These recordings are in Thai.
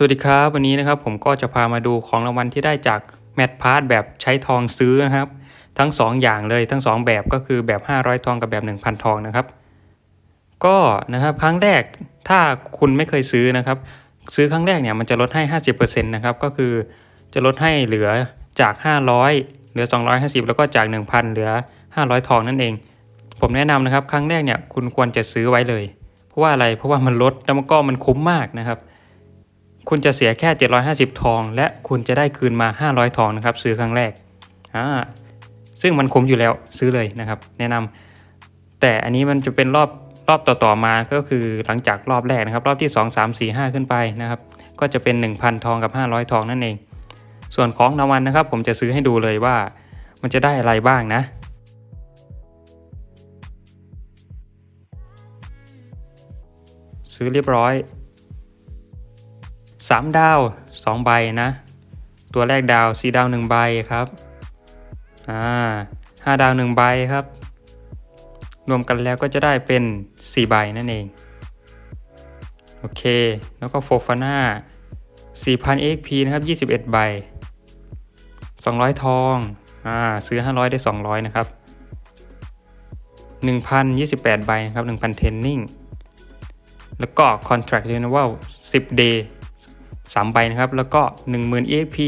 สวัสดีครับ วันนี้นะครับผมก็จะพามาดูของรางวัลที่ได้จากแมทพาร์ทแบบใช้ทองซื้อนะครับ ทั้ง 2 อย่างเลยทั้ง 2 แบบก็คือแบบ 500 ทองกับแบบ 1,000 ทองนะครับ ก็นะครับครั้งแรกถ้าคุณไม่เคยซื้อนะครับ ซื้อครั้งแรกเนี่ยมันจะลดให้ 50%นะครับก็คือจะลดให้เหลือจาก 500 เหลือ 250 แล้วก็จาก 1,000 เหลือ 500 ทองนั่นเอง ผมแนะนำนะครับ ครั้งแรกเนี่ยคุณควรจะซื้อไว้เลย เพราะว่าอะไรเพราะว่ามันลดแล้วมันก็มันคุ้มมากนะครับ คุณจะเสียแค่ 750 ทอง และคุณจะได้คืนมา 500 ทองนะครับ ซื้อครั้งแรกอ่าซึ่งมันคุ้มอยู่แล้วซื้อเลยนะครับ แนะนำแต่อันนี้มันจะเป็นรอบรอบต่อๆมาก็คือหลังจากรอบแรกนะครับ รอบที่ 2 3 4 5 ขึ้นไปนะครับ ก็จะเป็น 1,000 ทองกับ 500 ทองนั่นเอง ส่วนของรางวัลนะครับ ผมจะซื้อให้ดูเลยว่า มันจะได้อะไรบ้างนะซื้อเรียบร้อย 3 ดาว 2 ใบนะ ตัวแรกดาว 4 ดาว 1 ใบครับ อ่า5ดาว 1 ใบครับ รวมกันแล้วก็จะได้เป็น 4 ใบนั่นเอง โอเค แล้วก็โฟฟาน่า4,000 XP นะครับ 21 ใบ 200 ทอง อ่า ซื้อ 500 ได้ 200 นะครับ 1,028 ใบนะครับ 1,000 Training แล้วก็ Contract Renewal 10 Day 3ใบนะครับ แล้วก็ 10,000 EXP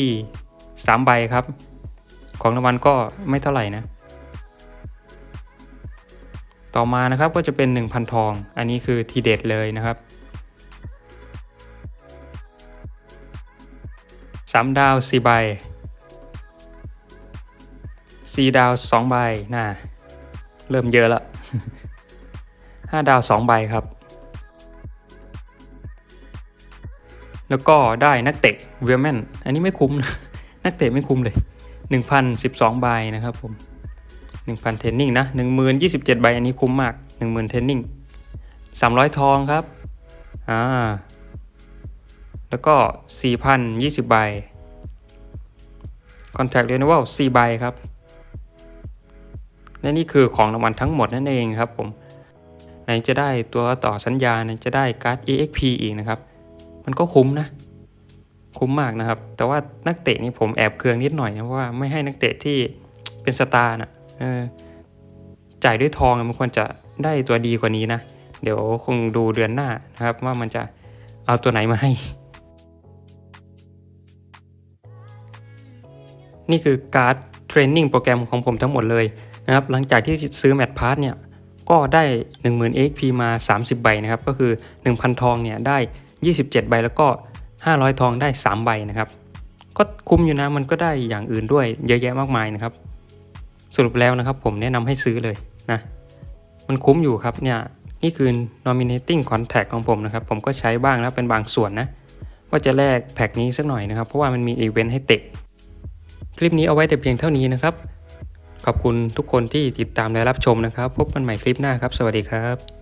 3ใบครับ ของรางวัลก็ไม่เท่าไหร่นะ ต่อมานะครับก็จะเป็น 1,000 ทอง อันนี้คือทีเด็ดเลยนะครับ 3 ดาว 4 ใบ 4 ดาว 2 ใบน่าเริ่มเยอะละ 5 ดาว 2 ใบครับ แล้วก็ได้นักเตะเวลแมนอันนี้ไม่คุ้มนะนักเตะไม่คุ้มเลย 1,012 ใบนะครับผม 1,000 เทนนิ่งนะ1,027 ใบอันนี้คุ้มมาก 10,000 เทนนิ่ง 300 ทองครับ อ่า แล้วก็ 4,020 ใบ Contact Renewal 4 ใบครับ และนี่คือของรางวัลทั้งหมดนั่นเองครับผม ไหนจะได้ตัวต่อสัญญา ไหนจะได้การ์ด EXP อีกนะครับ มันก็คุ้มนะ คุ้มมากนะครับ แต่ว่านักเตะนี่ผมแอบเคืองนิดหน่อยนะเพราะว่าไม่ให้นักเตะที่เป็นสตาร์นะจ่ายด้วยทองมันควรจะได้ตัวดีกว่านี้นะ เดี๋ยวคงดูเดือนหน้านะครับ ว่ามันจะเอาตัวไหนมาให้ นี่คือการ์ดเทรนนิ่งโปรแกรมของผมทั้งหมดเลยนะครับ หลังจากที่ซื้อแมทพาร์ทเนี่ยก็ได้ 10,000 XP มา 30 ใบนะครับ ก็คือ 1,000 ทองเนี่ยได้ 27 ใบแล้วก็ 500 ทองได้ 3 ใบนะครับ ก็คุ้มอยู่นะมันก็ได้อย่างอื่นด้วยเยอะแยะมากมายนะครับ สรุปแล้วนะครับผมแนะนำให้ซื้อเลยนะ มันคุ้มอยู่ครับเนี่ยนี่คือ nominating contact ของผมนะครับ ผมก็ใช้บ้างแล้วเป็นบางส่วนนะ ว่าจะแลกแพ็กนี้สักหน่อยนะครับ เพราะว่ามันมีอีเวนต์ให้เตะ คลิปนี้เอาไว้แต่เพียงเท่านี้นะครับ ขอบคุณทุกคนที่ติดตามและรับชมนะครับ พบกันใหม่คลิปหน้าครับ สวัสดีครับ